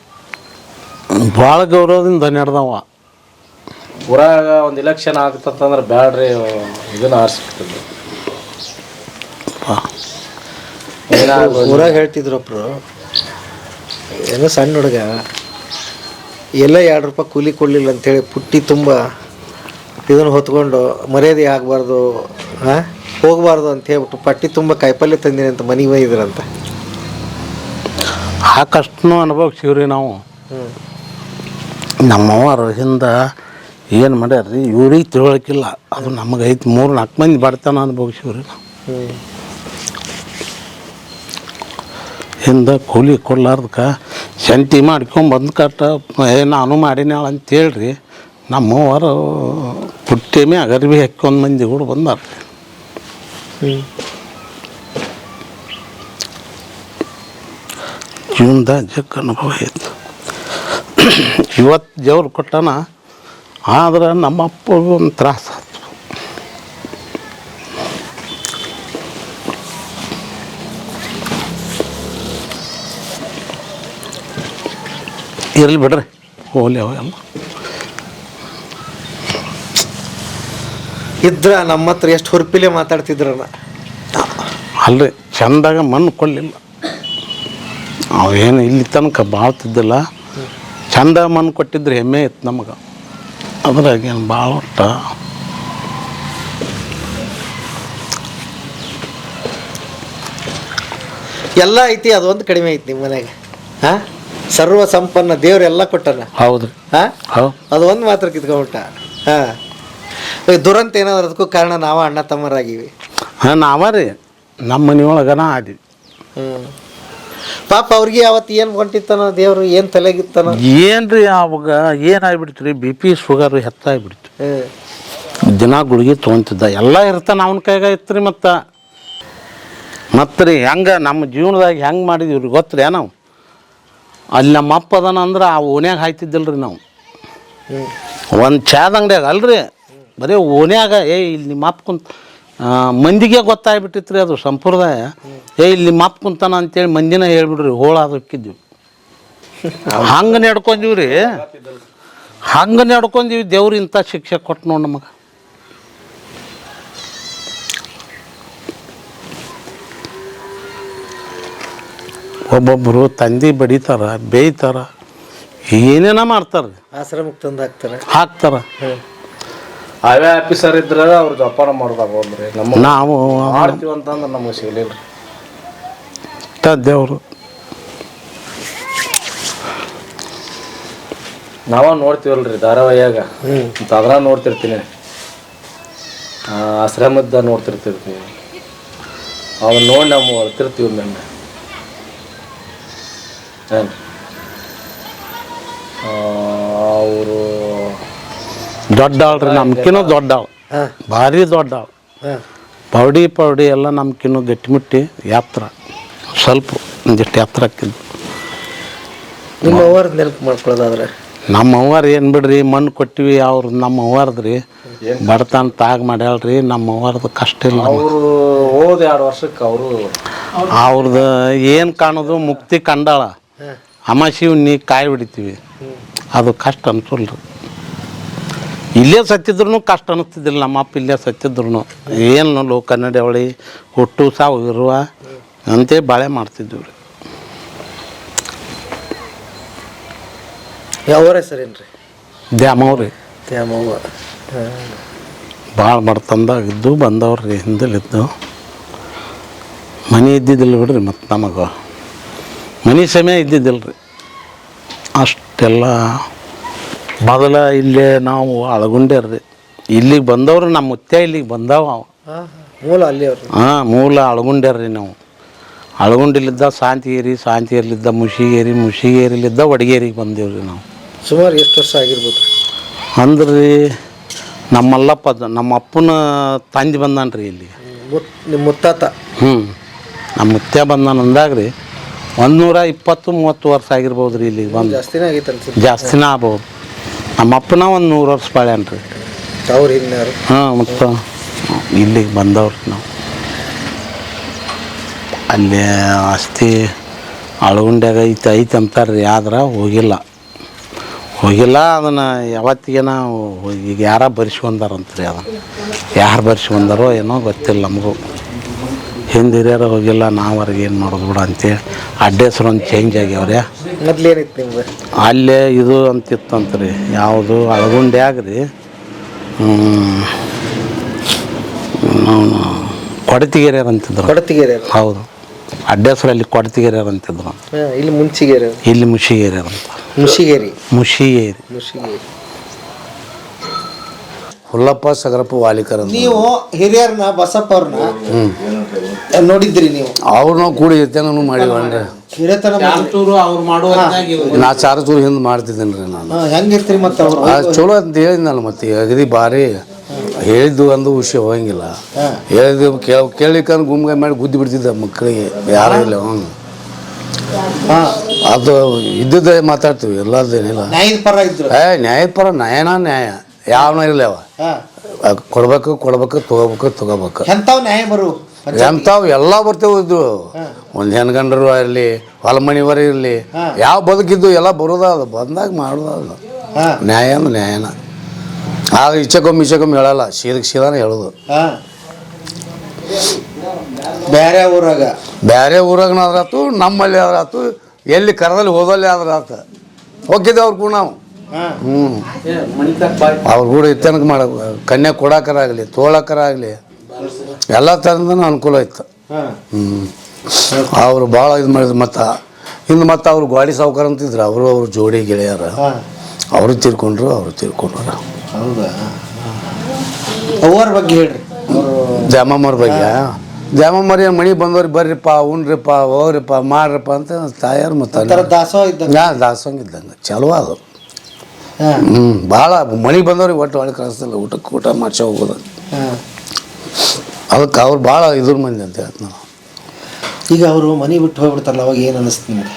A: ಭಾಳ ಗೌರವದಿಂದ ನಡೆದವ
D: ಊರಾಗ ಒಂದು ಇಲೆಕ್ಷನ್ ಆಗ್ತಂತಂದ್ರೆ ಬ್ಯಾಡ್ರಿ ಇದನ್ನ ಆರಿಸ್ಬಿಟ್ಟಿದ್ವಿ
B: ಊರಾಗ ಹೇಳ್ತಿದ್ರು ಒಬ್ರು ಏನೋ ಸಣ್ಣ ಹುಡುಗ ಎಲ್ಲ ಎರಡು ರೂಪಾಯಿ ಕೂಲಿ ಕೊಡಲಿಲ್ಲ ಅಂತೇಳಿ ಪುಟ್ಟಿ ತುಂಬ ಇದನ್ನು ಹೊತ್ಕೊಂಡು ಮರ್ಯಾದೆ ಆಗಬಾರ್ದು ಹಾಂ? ಹೋಗಬಾರ್ದು ಅಂತ ಹೇಳ್ಬಿಟ್ಟು ಪಟ್ಟಿ ತುಂಬ ಕಾಯಿಪಲ್ಯ ತಂದಿನಿ ಅಂತ ಮನೆಗೆ ಬಂದಿದ್ರಂತ.
A: ಆ ಕಷ್ಟನೂ ಅನುಭವಿಸಿವ್ರಿ ನಾವು.
B: ನಮ್ಮವ್ವ
A: ನಮ್ಮವರು ಹಿಂದೆ ಏನು ಮಾಡ್ಯಾರ್ರಿ? ಇವ್ರಿಗೆ ತಿಳುವಳಿಕಿಲ್ಲ. ಅದು ನಮಗೆ ಐತೆ, ಮೂರು ನಾಲ್ಕು ಮಂದಿ ಬರ್ತಾನ ಅನುಭವಿಸಿವ್ರಿ ನಾವು ಹಿಂದೆ ಕೂಲಿ ಕೊಡ್ಲಾರ್ದಕ್ಕೆ ಶಂಟಿ ಮಾಡ್ಕೊಂಡು ಬಂದು ಕಟ್ಟ, ಏ, ನಾನು ಮಾಡಿನಾಳ ಅಂತೇಳ್ರಿ ನಮ್ಮವರು ಪುಟ್ಟಿ ಅಗರ್ಬಿ ಹಾಕ್ಕೊಂಡು ಮಂದಿ ಕೂಡ ಬಂದಾರ ಜೀವನದ ಜಗ್ ಅನುಭವ ಆಯಿತು ಇವತ್ತು ದೇವ್ರು ಕೊಟ್ಟಾನ ಆದ್ರೆ ನಮ್ಮ ಅಪ್ಪಗೂ ಒಂದು ತ್ರಾಸ ಆಯ್ತು. ಇರ್ಲಿ ಬಿಡ್ರಿ ಹೋಗ್ಲಿ ಅವೆಲ್ಲ
B: ಇದ್ರ ನಮ್ಮ ಹತ್ರ ಎಷ್ಟು ಹುರ್ಪಿಲೆ ಮಾತಾಡ್ತಿದ್ರ
A: ಅಲ್ರಿ ಚಂದಾಗ ಮಣ್ಣು ಕೊಡಲಿಲ್ಲ ಅವೇನು ಇಲ್ಲಿ ತನಕ ಬಾಳ್ತಿದ್ದಿಲ್ಲ. ಚಂದ ಮಣ್ಣು ಕೊಟ್ಟಿದ್ರೆ ಹೆಮ್ಮೆ ಇತ್ತು ನಮಗೆ. ಅದ್ರಾಗೇನು ಭಾಳ ಒಟ್ಟ
B: ಎಲ್ಲ ಐತಿ ಅದೊಂದು ಕಡಿಮೆ ಐತಿ ನಿಮ್ಮ ಮನೆಗೆ ಹಾಂ? ಸರ್ವ ಸಂಪನ್ನ ದೇವ್ರು ಎಲ್ಲ ಕೊಟ್ಟನ?
A: ಹೌದು.
B: ಹಾಂ?
A: ಹೌದು
B: ಅದು ಒಂದು ಮಾತ್ರ ಕಿತ್ಕೊಂಡ್ಬಿಟ್ಟ? ಹಾ. ದುರಂತ ಏನಾದ್ರು ಅದಕ್ಕೂ ಕಾರಣ ನಾವ ಅಣ್ಣ ತಮ್ಮರಾಗಿವಿ.
A: ಹಾಂ ನಾವ ರೀ. ನಮ್ಮ ಮನೆಯೊಳಗನ ಆದ್ವಿ.
B: ಹ್ಞೂ ಪಾಪ ಅವ್ರಿಗೆ ಅವತ್ತು ಏನು ಹೊಂಟಿತ್ತಾನೋ ದೇವ್ರು ಏನು ತಲೆಗಿತ್ತಾನೋ.
A: ಏನು ರೀ ಅವಾಗ ಏನಾಗ್ಬಿಡ್ತು ರೀ ಬಿ ಪಿ ಶುಗರ್ ಹೆಚ್ಚಾಗ್ಬಿಡ್ತು ದಿನ ಗುಳಿಗೆ ತೊಗೊಂತಿದ್ದ. ಎಲ್ಲ ಇರ್ತಾನೆ ಅವನ ಕೈಗ ಇತ್ತು ರೀ ಮತ್ತು. ಮತ್ತು ರೀ ಹೆಂಗೆ ನಮ್ಮ ಜೀವನದಾಗ ಹೆಂಗೆ ಮಾಡಿದೀವಿ ರೀ ಗೊತ್ತ್ರಿ ನಾವು ಅಲ್ಲಿ ನಮ್ಮ ಅಪ್ಪ ಅದಾನ ಅಂದ್ರೆ ಆ ಓನ್ಯಾಗ ಹಾಯ್ತಿದ್ದಿಲ್ಲ ರೀ ನಾವು ಒಂದು ಚಾದ ಅಂಗಡಿಯಾಗ ಅಲ್ರಿ? ಬರೀ ಓನ್ಯಾಗ ಏ ಇಲ್ಲಿ ನಿಮ್ಮ ಅಪ್ಪ ಕುಂತ ಮಂದಿಗೆ ಗೊತ್ತಾಗ್ಬಿಟ್ಟಿತ್ತು ರೀ ಅದು ಸಂಪ್ರದಾಯ. ಏ ಇಲ್ಲಿ ಮಾಪ್ ಕುಂತಾನ ಅಂತೇಳಿ ಮಂದಿನ ಹೇಳ್ಬಿಡ್ರಿ ಹೋಳಾದ ಹೊಕ್ಕಿದ್ವಿ. ಹಂಗೆ ನಡ್ಕೊಂಡೀವಿ ರೀ ಹಂಗೆ ನಡ್ಕೊಂಡೀವಿ ದೇವ್ರು ಇಂಥ ಶಿಕ್ಷೆ ಕೊಟ್ಟು ನೋಡಿ ನಮಗೆ. ಒಬ್ಬೊಬ್ಬರು ತಂದೆ ಬಡಿತಾರ ಬೇಯ್ತಾರ ಏನೇನ ಮಾಡ್ತಾರೆ
B: ಆಶ್ರಮಕ್ಕೆ ತಂದು ಹಾಕ್ತಾರೆ.
A: ಹಾಕ್ತಾರೆ.
D: ಅವೇ ಆಫೀಸರ್ ಇದ್ರೆ ಅವ್ರು ಜೋಪಾನ ಮಾಡ್ದಾಗ ಹೋಗ್ರಿ ನಮ್ಮ
A: ನಾವು
D: ಮಾಡ್ತೀವಿ ಅಂತಂದ್ರೆ ನಮಗೆ ಸಿಗಲಿಲ್ಲ
A: ದೇವರು.
D: ನಾವ ನೋಡ್ತೀವಲ್ರಿ ಧಾರಾವಾಹಿಯಾಗ. ತದ್ರ ಅದ್ರ ನೋಡ್ತಿರ್ತೀನಿ. ಆಶ್ರಮದ ನೋಡ್ತಿರ್ತಿರ್ತೀವಿ ಅವನ್ನ ನೋಡಿ ನಾವು ಹೊರ್ತಿರ್ತೀವಿ ಏನು ಅವರು
A: ದೊಡ್ಡ ಆಳ್ರಿ ನಮ್ಕಿನ್ನೂ ದೊಡ್ಡ ಆಳು ಭಾರಿ ದೊಡ್ಡ ಆಳು ಪೌಡಿ ಪೌಡಿ ಎಲ್ಲ ನಮ್ಕಿನ್ನೂ ಗಟ್ಟಿಮುಟ್ಟಿ ಯಾತ್ರ ಸ್ವಲ್ಪ ಒಂದಿಷ್ಟು ಯಾತ್ರ ಹಾಕಿದ್ದು
B: ನಿಮ್ಮ ನೆನಪು ಮಾಡ್ಕೊಳ್ಳೋದಾದ್ರೆ
A: ನಮ್ಮ ಅವ್ವಾರ ಏನು ಬಿಡ್ರಿ ಮಣ್ಣು ಕೊಟ್ಟಿವಿ ಅವ್ರು ನಮ್ಮ ಅವ್ವಾರದ್ರಿ ಬಡತನ ತಾಗ ಮಾಡ್ಯಾಳ್ರಿ ನಮ್ಮ ಅವ್ವಾರದು ಕಷ್ಟ ಇಲ್ಲ
D: ಅವರು ಹೋದ ಎರಡು ವರ್ಷಕ್ಕೆ ಅವರು
A: ಅವ್ರದ್ದು ಏನು ಕಾಣೋದು ಮುಕ್ತಿ ಕಂಡಾಳ. ಅಮಾಶಿವ್ ನೀ ಕಾಯಿ ಹೊಡಿತೀವಿ ಅದು ಕಷ್ಟ ಅನ್ಸಲ್ರಿ. ಇಲ್ಲೇ ಸತ್ತಿದ್ರು ಕಷ್ಟ ಅನ್ನಿಸ್ತಿದ್ದಿಲ್ಲ ನಮ್ಮ ಅಪ್ಪ ಇಲ್ಲೇ ಸತ್ತಿದ್ರು ಏನು ಲೋ ಕನ್ನಡ ಅವಳಿ ಹುಟ್ಟು ಸಾವು ಇರುವ ಅಂತೇ ಬಾಳೆ ಮಾಡ್ತಿದ್ವಿ ರೀ
B: ಯಾವ್ರ ಹೆಸರೇನ್ರಿ?
A: ದ್ಯಾಮವ್ರಿ.
B: ದ್ಯಾಮವ್ವ.
A: ಭಾಳ ಬಡತಂದಾಗ ಇದ್ದು ಬಂದವ್ರಿ ಹಿಂದಲಿದ್ದು. ಮನೆ ಇದ್ದಿದ್ದಿಲ್ಲ ಬಿಡ್ರಿ ಮತ್ತು ನಮಗೆ. ಮನೆ ಸಮಯ ಇದ್ದಿದ್ದಿಲ್ಲ ರೀ ಅಷ್ಟೆಲ್ಲ ಮೊದಲ ಇಲ್ಲಿ ನಾವು ಅಳಗುಂಡೆರ್ರಿ ಇಲ್ಲಿಗೆ ಬಂದವರು ನಮ್ಮ ಮುತ್ಯ ಇಲ್ಲಿಗೆ ಬಂದಾವ
B: ಮೂಲ ಅಲ್ಲಿ
A: ಹಾಂ ಮೂಲ ಅಳಗುಂಡೆರ್ರಿ ನಾವು. ಅಳಗುಂಡಿಲಿದ್ದ ಶಾಂತಿಗೇರಿ ಶಾಂತಿಗೇರಿಲಿದ್ದ ಮುಷಿಗೇರಿ ಮುಷಿಗೇರಿಲಿದ್ದ ವಡಗೇರಿಗೆ ಬಂದೇವ್ರಿ ನಾವು.
B: ಸುಮಾರು ಎಷ್ಟು ವರ್ಷ ಆಗಿರ್ಬೋದು?
A: ಅಂದ್ರೆ ರೀ ಮಲ್ಲಪ್ಪ ನಮ್ಮ ಅಪ್ಪನ ತಂದೆ ರೀ ಇಲ್ಲಿ.
B: ನಿಮ್ಮ ಮುತ್ತಾತ.
A: ಹ್ಞೂ ನಮ್ಮ ಮುತ್ಯ ಬಂದಾನ ಅಂದಾಗ ರೀ ಒಂದು ನೂರ ಇಪ್ಪತ್ತು ಮೂವತ್ತು ವರ್ಷ ಆಗಿರ್ಬೋದು ರೀ ಇಲ್ಲಿಗೆ ಬಂದು.
B: ಜಾಸ್ತಿನೇ ಆಗೈತೆ
A: ಜಾಸ್ತಿನೇ ಆಗ್ಬೋದು. ನಮ್ಮ ಅಪ್ಪನ ಒಂದು ನೂರು ವರ್ಷ ಬಾಳ್ಯಾನ ರೀ
B: ಅವ್ರು? ಹಿಂಗ್ನಾರು
A: ಹಾಂ ಮತ್ತು ಇಲ್ಲಿಗೆ ಬಂದವ್ರಿ ನಾವು. ಅಲ್ಲಿ ಆಸ್ತಿ ಅಳಗುಂಡ್ಯಾಗ ಐತೆ ಐತೆ ಅಂತಾರೆ ರೀ ಆದ್ರೆ ಹೋಗಿಲ್ಲ. ಹೋಗಿಲ್ಲ ಅದನ್ನು ಯಾವತ್ತಿಗೆ ನಾವು ಈಗ ಯಾರ ಬರ್ಸ್ಕೊಂಡಾರಂತ್ರಿ ಅದನ್ನು. ಯಾರು ಬರ್ಸ್ಕೊಂಡಾರೋ ಏನೋ ಗೊತ್ತಿಲ್ಲ ನಮಗೂ. ಹಿಂದೆ ಹಿರಿಯರು ಹೋಗಿಲ್ಲ ನಾವರ್ಗೆ ಏನು ಮಾಡೋದು ಬಿಡ ಅಂತೇಳಿ ಅಡ್ಡ ಹೆಸ್ರು ಒಂದು ಚೇಂಜ್ ಆಗ್ಯಾವ್ರಿ.
B: ಮೊದ್ಲೇನಿತ್ತು ನಿಮ್ದು
A: ಅಲ್ಲೇ ಇದು ಅಂತಿತ್ತಂತ್ರಿ ಯಾವುದು ಅಳಗುಂಡ್ಯಾಗ ರೀ ಕೊಡತಿಗೆರೆ ಅಂತಿದ್ರು.
B: ಕೊಡತಿಗೆರೆ
A: ಹೌದು. ಅಡ್ಡ ಕೊಡತಿಗೆರೆಯರ್ ಕೊಡತಿಗೆರೆ ಅಂತಿದ್ರು
B: ಇಲ್ಲಿ ಮುಂಚಿಗೆರೆ
A: ಇಲ್ಲಿ ಮುಷಿಗೇರಿ ಅಂತ.
B: ಮುಷಿಗೇರಿ.
A: ಮುಷಿಗೇರಿ.
B: ಮುಷಿಗೇರಿ.
E: ಹುಲ್ಲಪ್ಪ ಸಗರಪ್ಪ ವಾಲಿಕರ್ ಅಂತ
B: ನೀವು ಹಿರಿಯರ್ನ ಬಸಪ್ಪ ಅವ್ರನ್ನ ನೋಡಿದ್ರಿ ನೀವು?
E: ಅವ್ರನ್ನ ನಾವು ಕೂಡಿ ಇರ್ತೇನೂ ಮಾಡಿವನ್ರಿ
B: ಹಿರಿಯತನ
A: ಅವ್ರು ಮಾಡುವ
E: ನಾ ಚಾರು ಚೂರು ಹಿಂದೆ ಮಾಡ್ತಿದ್ದೇನೆ ರೀ ನಾನು.
B: ಹೆಂಗಿರ್ತೀರಿ ಮತ್ತೆ ಅವ್ರು?
E: ಚಲೋ ಅಂತ ಹೇಳಿದ್ನಲ್ಲ ಮತ್ತೆ ಅಗದಿ ಭಾರಿ. ಹೇಳಿದ್ದು ಅಂದು ವಿಷಯ ಹೋಗಂಗಿಲ್ಲ. ಹೇಳಿದ್ದು ಕೇಳ ಕೇಳಿಕಂದ್ರೆ ಗುಮ್ಗೆ ಮಾಡಿ ಗುದ್ದಿ ಬಿಡ್ತಿದ್ದ ಮಕ್ಕಳಿಗೆ ಯಾರೂ ಇಲ್ಲ ಹ್ಞೂ
B: ಹಾ.
E: ಅದು ಇದ್ದದ್ದೇ ಮಾತಾಡ್ತೀವಿ ಎಲ್ಲದೇನಿಲ್ಲ
B: ನ್ಯಾಯದ ಪರ
E: ನ್ಯಾಯದ ಪರ ನ್ಯಾಯನ ನ್ಯಾಯ. ಯಾವನ ಇರಲಿ ಅವ. ಕೊಡ್ಬೇಕು ಕೊಡ್ಬೇಕು ತಗೋಬೇಕು ತಗೋಬೇಕು.
B: ಎಂತಾವ್ ನ್ಯಾಯ ಬರು
E: ಎಂಥವು ಎಲ್ಲ ಬರ್ತೇವೆ ಇದ್ದು ಒಂದು ಹೆಣ್ಗಂಡರು ಇರಲಿ ಹೊಲಮಣಿವರು ಇರಲಿ ಯಾವ ಬದುಕಿದ್ದು ಎಲ್ಲ ಬರೋದ ಅದು ಬಂದಾಗ ಮಾಡೋದು ಅದು. ನ್ಯಾಯ ಅಂದ್ರೆ ನ್ಯಾಯನ. ಆಗ ಇಚ್ಛೆಕೊಮ್ಮೆ ಇಚ್ಛೆಕೊಮ್ಮೆ ಹೇಳಲ್ಲ ಸೀದಕ್ಕೆ ಸೀದಾನ ಹೇಳೋದು.
B: ಬೇರೆ ಊರಾಗ?
E: ಬೇರೆ ಊರಾಗನ ಆದ್ರಾತು ನಮ್ಮಲ್ಲಿ ಆದ್ರಾತು ಎಲ್ಲಿ ಕರದಲ್ಲಿ ಹೋದಲ್ಲಿ ಆದ್ರೆ ಆತ ಹೋಗಿದ್ದೆ ಅವ್ರ ಕೂಡ ನಾವು. ಹ್ಞೂ ಅವ್ರ ಕೂಡ ಇತ್ತನಕ ಮಾಡ ಕನ್ಯಾ ಕೊಡಾಕರಾಗಲಿ ತೋಳಕರಾಗಲಿ ಎಲ್ಲ ಥರದ ಅನುಕೂಲ ಇತ್ತು. ಹ್ಞೂ ಅವರು ಭಾಳ ಇದು ಮಾಡಿದ್ರು ಮತ್ತು ಇನ್ನು ಮತ್ತು ಅವ್ರು ಗಾಡಿ ಸಾವುಕಾರ ಅಂತಿದ್ರು ಅವರು ಅವ್ರ ಜೋಡಿ ಗೆಳೆಯರ. ಅವರು ತೀರ್ಕೊಂಡ್ರು ಅವರು ತೀರ್ಕೊಂಡ್ರು.
B: ಹೌದಾ? ಅವ್ರ ಬಗ್ಗೆ ಹೇಳ್ರಿ.
E: ದ್ಯಾಮಮ್ಮರ ಬಗ್ಗೆ? ದ್ಯಾಮಮ್ಮರಿ ಮಣಿ ಬಂದವ್ರಿಗೆ ಬರ್ರಿಪ್ಪ ಉಣ್ರಿಪ್ಪ ಹೋಗ್ರಿಪ್ಪ ಮಾಡ್ರಪ್ಪ ಅಂತ ತಾಯಾರು ಮತ್ತು
B: ದಾಸೋ ಇದ್ದಂಗ.
E: ಚಲೋ ಅದು. ಹ್ಞೂ ಭಾಳ ಮನೆಗೆ ಬಂದವ್ರಿಗೆ ಒಟ್ಟು ಒಳಗೆ ಕಳಿಸ್ತಿಲ್ಲ ಊಟಕ್ಕೆ ಊಟ ಮಾಡ್ಸ ಹೋಗೋದು. ಅದಕ್ಕೆ ಅವ್ರು ಭಾಳ ಇದ್ರ ಮಂದಿ ಅಂತ ಹೇಳ್ತ ನಾವು
B: ಈಗ ಅವರು ಮನೆ ಬಿಟ್ಟು ಹೋಗ್ಬಿಡ್ತಾರಲ್ಲ ಅವಾಗ ಏನು ಅನ್ನಿಸ್ತು ನಿಮಗೆ?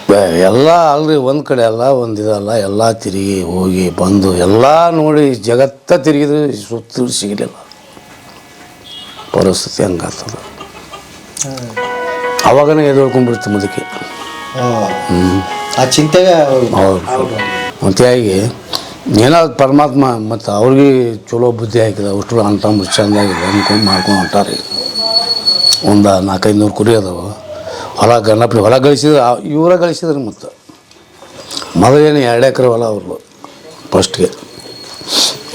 E: ಎಲ್ಲ ಅಲ್ರಿ ಒಂದು ಕಡೆ ಅಲ್ಲ ಒಂದು ಇದಲ್ಲ ಎಲ್ಲ ತಿರುಗಿ ಹೋಗಿ ಬಂದು ಎಲ್ಲ ನೋಡಿ ಜಗತ್ತ ತಿರುಗಿದ್ರು ಸುತ್ತ ಸಿಗಲಿಲ್ಲ. ಪರಿಸ್ಥಿತಿ ಹಂಗಾಗ್ತದೆ. ಅವಾಗನೇ ಎದುರ್ಕೊಂಡ್ಬಿಡ್ತು ಮುದುಕಿ.
B: ಹ್ಞೂ ಆ ಚಿಂತೆಗೆ
E: ಆಗಿ ಏನಾದ್ರು ಪರಮಾತ್ಮ ಮತ್ತು ಅವ್ರಿಗೆ ಚಲೋ ಬುದ್ಧಿ ಹಾಕಿದ, ಅಷ್ಟು ಅಂತ ಚಂದಾಗಿದೆ ಅನ್ಕೊಂಡು ಮಾಡ್ಕೊಂಡು ಹೊಂಟಾರಿ ಒಂದು ನಾಲ್ಕೈದು ನೂರು ಕುರಿ ಅದಾವೆ. ಹೊಲ ಗಣಪತಿ ಹೊಲ ಗಳಿಸಿದ್ರೆ ಇವರ ಗಳಿಸಿದ್ರು ಮತ್ತು. ಮೊದಲೇನು ಎರಡು ಎಕರೆ ಹೊಲ ಅವರು ಫಸ್ಟ್ಗೆ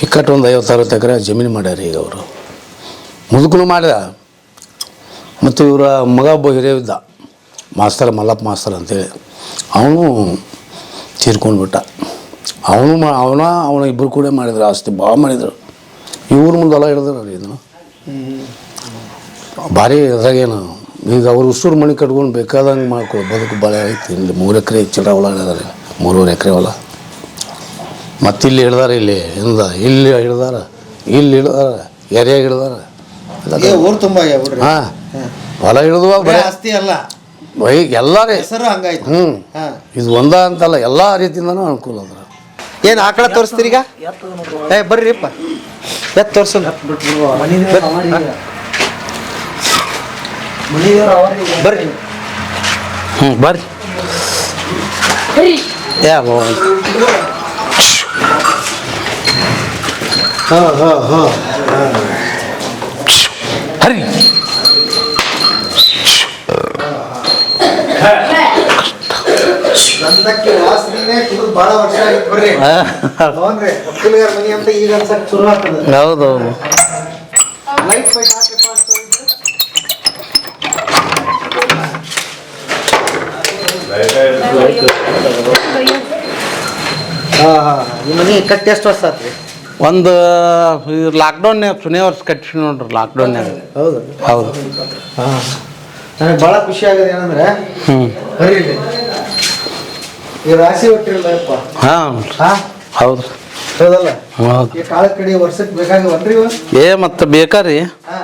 E: ಇಕ್ಕಟ್ಟು ಒಂದು ಐವತ್ತು ಅರವತ್ತು ಎಕರೆ ಜಮೀನು ಮಾಡ್ಯಾರ ಈಗ ಅವರು. ಮುದುಕನು ಮಾಡಿದ. ಮತ್ತು ಇವರ ಮಗ ಒಬ್ಬ ಹಿರಿಯವಿದ್ದ ಮಾಸ್ತರ್ ಮಲ್ಲಪ್ಪ ಮಾಸ್ತರ್ ಅಂತೇಳಿ. ಅವನು ತೀರ್ಕೊಂಡು ಬಿಟ್ಟ ಅವನು ಮಾ ಅವನ ಅವನ ಇಬ್ಬರು ಕೂಡ ಮಾಡಿದ್ರು ಆಸ್ತಿ ಭಾಳ ಮಾಡಿದ್ರು. ಇವ್ರ ಮುಂದೆಲ್ಲ ಹಿಡಿದ್ರು ರೀ ಇದನ್ನು. ಭಾರಿ ಇದಾಗೇನು ಈಗ ಅವ್ರು ಉಸೂರು ಮನೆ ಕಟ್ಕೊಂಡು ಬೇಕಾದಂಗೆ ಮಾಡ್ಕೊ ಬದುಕು ಭಾಳ ಐತಿ. ಇಲ್ಲಿ ಮೂರು ಎಕರೆ ಚಿಲ್ಲರ ಹೊಲ ಹಿಡಿದಾರೆ ಮೂರುವರೆ ಎಕರೆ ಹೊಲ. ಮತ್ತು ಇಲ್ಲಿ ಹಿಡ್ದಾರೆ ಇಲ್ಲಿ ಹಿಂದ ಇಲ್ಲಿ ಹಿಡ್ದಾರ ಇಲ್ಲಿ ಹಿಡ್ದಾರ ಎರೆಯಾಗ ಹಿಡ್ದಾರ.
B: ಊರು ತುಂಬ
E: ಹಾಂ ಹೊಲ ಹಿಡಿದು
B: ಬರೀ ಆಸ್ತಿ ಅಲ್ಲ. ಹೆಸರು ಹಂಗಾಯ್ತು.
E: ಹ್ಞೂ
B: ಹಾ.
E: ಇದು ಒಂದ ಅಂತಲ್ಲ ಎಲ್ಲ ರೀತಿಯಿಂದನೂ ಅನುಕೂಲ ಅದ್ರ.
B: ಏನು ಆಕಳ ತೋರಿಸ್ತೀರೀಗ ಏ ಬರ್ರಿಪ್ಪ ಎತ್ ತೋರ್ಸು. ಬರ್ರಿ.
A: ಹ್ಞೂ ಬರ್ರಿ. ಏ.
B: ಹಾಂ ಹಾಂ ಹಾಂ.
A: ಹರಿ.
B: ಗಂಧಕ್ಕೆ ವಾಸನೆ ಕುಡಿದು ಬಹಳ ವರ್ಷ ಆಗಿತ್ತು ಬರ್ರಿ. ಹೌದ್ರಿ ಒಕ್ಕಲಿಗರ ಮನಿ ಅಂತ ಈಗ ಅನ್ಸಕ್ ಶುರು ಆಗ್ತದೆ.
A: ಹೌದು
B: ಲೈಟ್ ಫೈಟ್ ಹಾಕಪ್ಪ ಅಂತ ಹೇಳಿದ್ರು. ಹಾ ಹಾ ಈ ಮನಿ ಕಟ್ಟಿ ಎಷ್ಟು ವರ್ಷ ಆತ್ರಿ?
A: ಒಂದು ಲಾಕ್ಡೌನ್ಯಾಗ ಸುನೇ ವರ್ಷ ಕಟ್ಟಿಸಿ ನೋಡ್ರಿ ಲಾಕ್ಡೌನ್ಯಾಗ
B: ಹೌದು.
A: ಹೌದು.
B: ಹಾಂ. ನನಗೆ ಭಾಳ ಖುಷಿ ಆಗಿದೆ ಏನಂದ್ರೆ
A: ಹ್ಞೂ.
B: ಈ ರಾಶಿ
A: ಹಾಂ. ಹೌದು.
B: ಹೌದಲ್ಲ?
A: ಹೌದು.
B: ಈ ಕಡಿ ವರ್ಷಕ್ಕೆ ಬೇಕಾಗವನ್ರಿ ಇವ?
A: ಏ ಮತ್ತೆ ಬೇಕಾರಿ.
B: ಹಾ.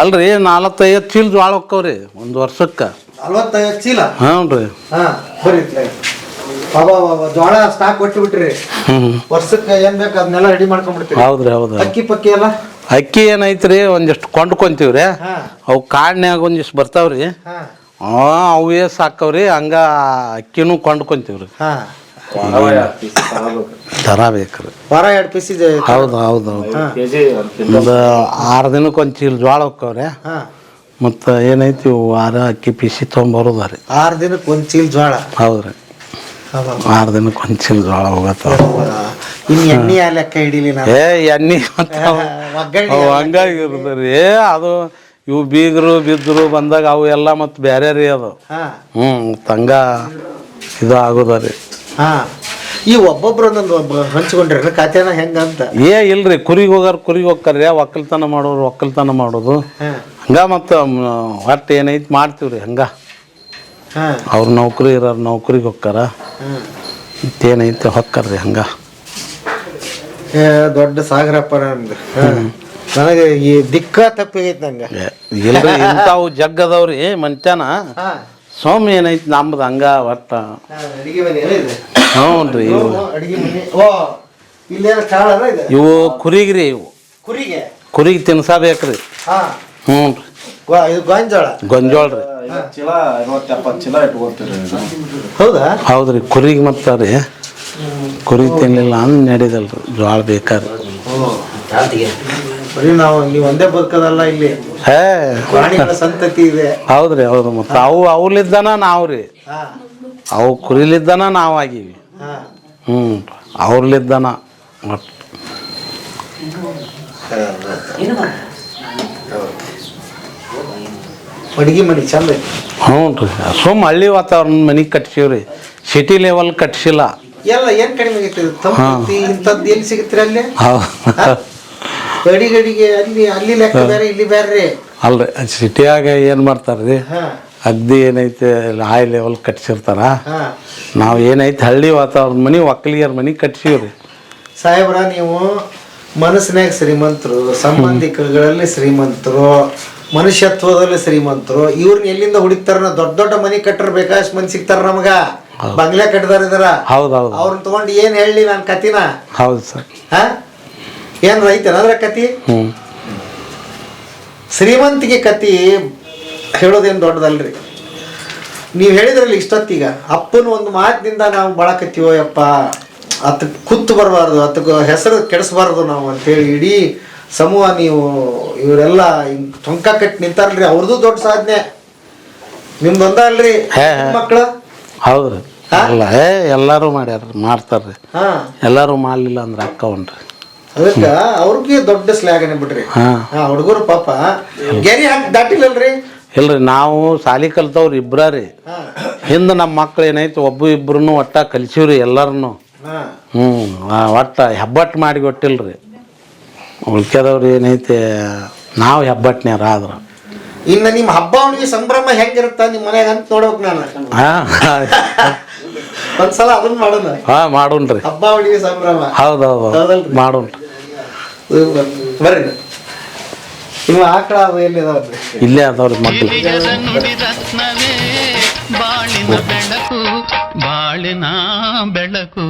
A: ಅಲ್ರಿ ನಾಲ್ವತ್ತೈವತ್ತು ಚೀಲ ಜೋಳ ಹೋಕ್ಕವ್ರಿ ಒಂದು ವರ್ಷಕ್ಕೆ.
B: ನಲ್ವತ್ತೈವತ್ತು ಚೀಲ?
A: ಹ್ಞೂ ರೀ
B: ಹಾ ಬರೀ ಬಾಬಾ ಬಾಬಾ ಜೋಳ ಸ್ಟಾಕ್ ಕೊಟ್ಟು ಬಿಟ್ರಿ.
A: ಹ್ಞೂ
B: ವರ್ಷಕ್ಕೆ ಏನ್ ಬೇಕು ಅದನ್ನೆಲ್ಲ ರೆಡಿ ಮಾಡ್ಕೊಂಡ್ಬಿಡ್ತೀರಿ
A: ಹೌದ್ರಿ ಹೌದು
B: ಅಕ್ಕಿ ಪಕ್ಕಿ ಎಲ್ಲ?
A: ಅಕ್ಕಿ ಏನೈತ್ರಿ ಒಂದಿಷ್ಟು ಕೊಂಡ್ಕೊಂತೀವ್ರಿ. ಅವು ಕಾಡ್ನ್ಯಾಗ ಒಂದಿಷ್ಟು ಬರ್ತಾವ್ರಿ.
B: ಹಾ.
A: ಆ, ಅವೇ ಸಾಕವ್ರಿ? ಹಂಗ ಅಕ್ಕಿನೂ ಕೊಂಡ್ಕೊಂತೀವ್ರಿ
B: ಹಾ.
A: ದರ ಬೇಕ್ರಿ.
B: ವಾರ ಎರಡು ಪೀಸ್ ಇದೆ.
A: ಹೌದು ಹೌದು ಹೌದು.
B: ಹಾ.
A: ಒಂದು ಆರು ದಿನಕ್ಕೆ ಒಂದು ಚೀಲ ಜೋಳ ಹೋಕ್ಕವ್ರಿ
B: ಹಾ.
A: ಮತ್ತು ಏನೈತಿ ವಾರ ಅಕ್ಕಿ ಪಿಸಿ ತೊಗೊಂಬರೋದ ರೀ.
B: ಆರು ದಿನಕ್ಕೆ ಒಂದು ಚೀಲ ಜೋಳ
A: ಹೌದ್ರಿ. ಆರು ದಿನಕ್ಕೆ ಒಂದು ಚೀಲ ಜೋಳ ಹೋಗತ್ತಾವ.
B: ಇನ್ನು ಎಣ್ಣೆ ಆ ಲೆಕ್ಕ ಹಿಡೀಲಿ ನಾನು
A: ಏ ಎಣ್ಣೆ ಮತ್ತು
B: ಒಗ್ಗರಣೆ
A: ಹಂಗಾಗಿ ಇರ್ತದೆ ಏ ಅದು ಇವು ಬೀಗರು ಬಿದ್ರು ಬಂದಾಗ ಅವು ಎಲ್ಲ ಮತ್ತು ಬೇರೆ ರೀ ಅದು. ಹ್ಞೂ ತಂಗ ಇದು ಆಗೋದ ರೀ.
B: ಹಾ. ಈ ಒಬ್ಬೊಬ್ರು ಒಂದೊಂದು ಹಂಚ್ಕೊಂಡ್ರೆ ಖಾತೆನ ಹೆಂಗ ಅಂತ
A: ಏ ಇಲ್ರಿ ಕುರಿಗೆ ಹೋಗಾರ ಕುರಿಗೆ ಹೋಗ್ತಾರ್ರಿ ಒಕ್ಕಲ್ತನ ಮಾಡೋರು ಒಕ್ಕಲ್ತನ ಮಾಡೋದು. ಹಂಗ ಮತ್ತು ಒಟ್ಟು ಏನೈತಿ ಮಾಡ್ತೀವ್ರಿ ಹಂಗ.
B: ಹಂಗೆ
A: ಅವ್ರ ನೌಕರಿ ಇರೋರು ನೌಕರಿಗೆ ಹೋಗ್ತಾರ ಏನೈತೆ ಹೊಕ್ಕಾರ್ರಿ ಹಂಗ.
B: ಏ, ದೊಡ್ಡ ಸಾಗರಪ್ಪ ನಂದು ನನಗೆ ಈ ದಿಕ್ಕ ತಪ್ಪಿಗೈತೆ ನಂಗೆ.
A: ಎಲ್ಲ ಇಲ್ರಿ ಇಂಥವು ಜಗ್ಗದವ್ರಿ ಮನ್ತ್ಯಾನ
B: ಹಾ.
A: ಸೋಮ್ ಏನೈತಿ ನಮ್ದು ಹಂಗ ಒಟ್ಟ
B: ಅಡಿಗೆ ಮನೆ ಇದೆ.
A: ಹ್ಞೂ ರೀ ಇವು
B: ಅಡಿಗೆ ಮನೆ. ಓ ಇಲ್ಲೇನ ಕಾಳ ಅದ ಇದೆ?
A: ಇವು ಕುರಿಗ್ರಿ ಇವು.
B: ಕುರಿಗೆ?
A: ಕುರಿಗೆ ತಿನ್ಸಬೇಕ್ರಿ.
B: ಹಾ.
A: ಹ್ಞೂ ರೀ
B: ಗೊಂಜೋಳ.
A: ಗೋಂಜಾಳ ರೀ.
D: ಚೀಲ ಐವತ್ತು ಎಪ್ಪತ್ತು ಚೀಲ ಇಟ್ಕೊತೀರಿ
B: ಹೌದಾ?
A: ಹೌದ್ರಿ ಕುರಿಗೆ ಮತ್ತ ರೀ ಕುರಿ ತಿನ್ಲಿಲ್ಲ ಅಂದ್ ನಡೀದಲ್ರಿ. ಜೋಳ ಬೇಕಾರಿ.
B: ಬರೀ ನಾವು ನೀವು ಒಂದೇ ಬದುಕದಲ್ಲ ಇಲ್ಲಿ?
A: ಹೇ.
B: ಪ್ರಾಣಿಗಳ ಸಂತತಿ ಇದೆ.
A: ಹೌದ್ರಿ ಹೌದು ಮತ್ತು. ಅವು ಅವ್ಲಿದ್ದಾನ ನಾವು ರೀ
B: ಹಾ.
A: ಅವು ಕುರಿಲಿದ್ದಾನ ನಾವಾಗಿವಿ.
B: ಹಾ.
A: ಹ್ಞೂ ಅವ್ರಲಿದ್ದಾನ. ಒಟ್ಟು
B: ಅಡಿಗೆ ಮನೆ ಚಂದ ಐತಿ.
A: ಹ್ಞೂ ರೀ. ಸುಮ್ಮ ಹಳ್ಳಿ ವಾತಾವರಣ ಮನಿ ಕಟ್ಸೀವ್ರಿ. City level ಕಟ್ಸಿಲ್ಲ.
B: ಎಲ್ಲ ಏನ್ ಕಡಿಮೆ ಆಗೈತೆ? ಇದು? ತಂಪೈತಿ ಇಂಥದ್ದು ಎಲ್ಲಿ ಸಿಗುತ್ತೆ ಅಲ್ಲಿ?
A: ಹೌದು.
B: ಗಡಿ ಗಡಿಗೆ ಅಲ್ಲಿ ಅಲ್ಲಿ ಲೆಕ್ಕ ಬೇರೆ ಇಲ್ಲಿ ಬೇರೆ.
A: ಅಲ್ರಿ ಸಿಟಿಯಾಗ ಏನು ಮಾಡ್ತಾರ್ರಿ? ಅಗ್ದಿ ಏನೈತೆ ಹೈ ಲೆವೆಲ್ ಕಟ್ಸಿರ್ತಾರ?
B: ಹಾ.
A: ನಾವು ಏನೈತೆ ಹಳ್ಳಿ ವಾತಾವರಣ ಮನೆ ಒಕ್ಕಲಿಗರ ಮನೆ ಕಟ್ಸಿವ್ರಿ.
B: ಸಾಹೇಬ್ರ ನೀವು ಮನಸ್ಸಿನಾಗ ಶ್ರೀಮಂತರು ಸಂಬಂಧಿಕಗಳಲ್ಲಿ ಶ್ರೀಮಂತರು ಮನುಷ್ಯತ್ವದಲ್ಲಿ ಶ್ರೀಮಂತರು ಇವ್ರನ್ನ ಎಲ್ಲಿಂದ ಹುಡುಕ್ತಾರ ದೊಡ್ಡ ದೊಡ್ಡ ಮನಿ ಕಟ್ಟರ್ ಬೇಕಾದಷ್ಟು ಮಂದಿ ಸಿಗ್ತಾರ ನಮಗ. ಬಂಗ್ಲೆ ಕಟ್ಟದಾರ ಇದಾರ
A: ಹೌದು ಹೌದು.
B: ಅವ್ರನ್ನ ತಗೊಂಡು ಏನ್ ಹೇಳಿ ನಾನು ಕತಿನ
A: ಹೌದು ಸರ್.
B: ಹಾ? ಏನ್ ರೈತನ ಅದ್ರ ಕತಿ? ಶ್ರೀಮಂತಿಗೆ ಕತಿ ಹೇಳೋದೇನು ದೊಡ್ಡದಲ್ರಿ. ನೀವು ಹೇಳಿದ್ರಲ್ಲಿ ಇಷ್ಟೊತ್ತೀಗ ಅಪ್ಪನ ಒಂದು ಮಾತಿನಿಂದ ನಾವು ಬಳಕತ್ತೀವೋ ಯಪ್ಪ ಅತ್ ಕುತ್ತು ಬರಬಾರ್ದು ಅತ್ ಹೆಸರು ಕೆಡಿಸ್ಬಾರ್ದು ನಾವು ಅಂತೇಳಿ ಇಡೀ ಸಮೂಹ ನೀವು ಇವರೆಲ್ಲ ಹಿಂಗ್ ಟೊಂಕ ಕಟ್ಟಿ ನಿಂತಾರಲ್ರಿ ಅವ್ರದ್ದು ದೊಡ್ಡ ಸಾಧನೆ. ನಿಮ್ದೊಂದ ಅಲ್ರಿ. ಮಕ್ಕಳು
A: ಹೌದು. ರೀ ಅಲ್ಲ ಏ ಎಲ್ಲರೂ ಮಾಡ್ಯಾರ ಮಾಡ್ತಾರ್ರಿ.
B: ಹಾ.
A: ಎಲ್ಲರೂ ಮಾಡಲಿಲ್ಲ ಅಂದ್ರೆ ಅಕ್ಕವನ್ರಿ.
B: ಅದಕ್ಕ ಅವ್ರಿಗೆ ದೊಡ್ಡ ಸ್ಲ್ಯಾಗನೆ ಬಿಡ್ರಿ ಹುಡುಗರು ಪಾಪ. ಗೆರಿ ಹಾಕಿ ದಾಟಿಲ್ಲಲ್ರಿ?
A: ಇಲ್ರಿ ನಾವು ಸಾಲಿ ಕಲ್ತವ್ರು ಇಬ್ರ ರೀ ಹಿಂದೆ ನಮ್ಮ ಮಕ್ಳು ಏನೈತಿ ಒಬ್ಬ ಇಬ್ರು ಒಟ್ಟ ಕಲಿಸೀವ್ರಿ ಎಲ್ಲಾರನು.
B: ಹ್ಮ್
A: ಹ್ಞೂ ಒಟ್ಟು ಹೆಬ್ಬಟ್ಟು ಮಾಡಿ ಕೊಟ್ಟಿಲ್ರಿ. ಉಳ್ಕೆದವ್ರು ಏನೈತೆ ನಾವು ಹೆಬ್ಬಟ್ನ್ಯಾರ ಆದ್ರೆ.
B: ಇನ್ನು ನಿಮ್ಮ ಹಬ್ಬ ಅವನಿಗೆ ಸಂಭ್ರಮ ಹೆಂಗಿರುತ್ತ ನಿಮ್ಮ ಮನೆಯಾಗ ಅಂತ ನೋಡ್ಬೇಕು ನಾನು.
A: ಹಾಂ.
B: ಒಂದ್ಸಲ ಅದನ್ನ ಮಾಡೋಣ.
A: ಹಾಂ ಮಾಡೋಣ್ರಿ.
B: ಹಬ್ಬ ಅವನಿಗೆ ಸಂಭ್ರಮ
A: ಹೌದೌದು
B: ಹೌದಲ್ರಿ?
A: ಮಾಡೋಣ್ರಿ.
B: ಬರ್ರಿ ನಿಮ್ಮ ಆಕಳ ಎಲ್ಲಿ ಎಲ್ಲಿದಾವ್ರಿ
A: ಇಲ್ಲೇ ಅದಾವ್ರಿ ಮಕ್ಕಳು
F: ಬಾಳಿನ ಬೆಳಕು ಬಾಳಿನ ಬೆಳಕು.